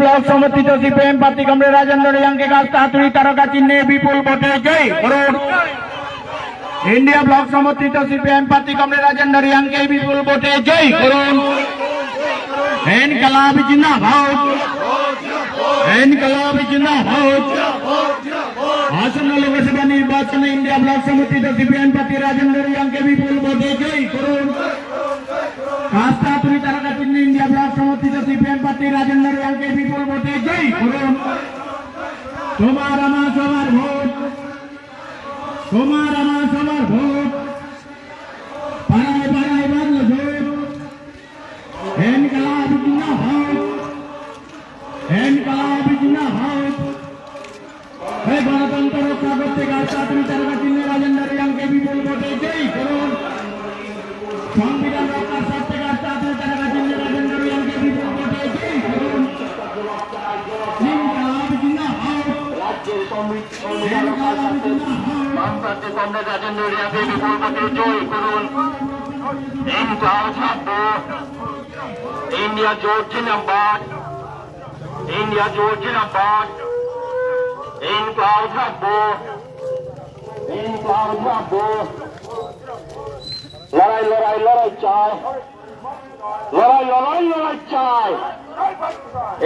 Block সমর্থিত CPM প্রার্থী comrade Rajendra রিয়াংকে কাজ তাড়াতাড়ি তারকা চিহ্নে বিপুল ভোটে জয় করুন। ইন্ডিয়া ব্লক সমর্থিত সিপিএম প্রার্থী কমরেড রাজেন্দ্র রিয়াংকে বিপুল ভোটে জয় করুন। ইনকলাব জিন্দাবাদ। ইনকলাব জিন্দাবাদ। আসন্ন লোকসভা নির্বাচনে ইন্ডিয়া ব্লক সমর্থিত সিপিএম প্রার্থী রাজেন্দ্র রিয়াংকে বিপুল ভোটে জয় করুন। কাস্তা তুমি ইন্ডিয়া ব্লক সমর্থিত সিপিএম প্রার্থী রাজেন্দ্র রিয়াংকে বিপুল ভোটে জয় করুন তোমার আমার সবার ভোট। তোমার আমার সবার ভোট। পাড়ায় পাড়ায় বাংল ভোট। ইনকলাব জিন্দাবাদ। ইনকলাব জিন্দাবাদ। হে গণতন্ত্র রক্ষা করতে কাস্তা তুমি রাজেন্দ্র রিয়াংকে বিপুল ভোটে জয় করুন সংবিধান রাজ্যের জিন্দাবাদ বামপ্রান্তে কংগ্রেস রাজেন্দ্র রিয়াকে বিপুল ভোটে জয় করুন ইন্ডিয়া জোট জিন্দাবাদ ইন্ডিয়া জোট জিন্দাবাদ ইনকাল ছাড়বো ইনকাল লড়াই লড়াই লড়াই চাই। লড়াই লড়াই লড়াই চাই।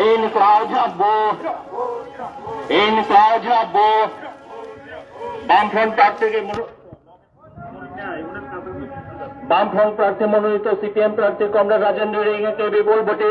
ইনকাল ছাড়বো ইনকাল ছাড়বো বামফ্রন্ট প্রার্থীকে বামফ্রন্ট প্রার্থী মনোনীত সিপিএম প্রার্থী কমরেড রাজেন্দ্র রিংকে বিপুল ভোটে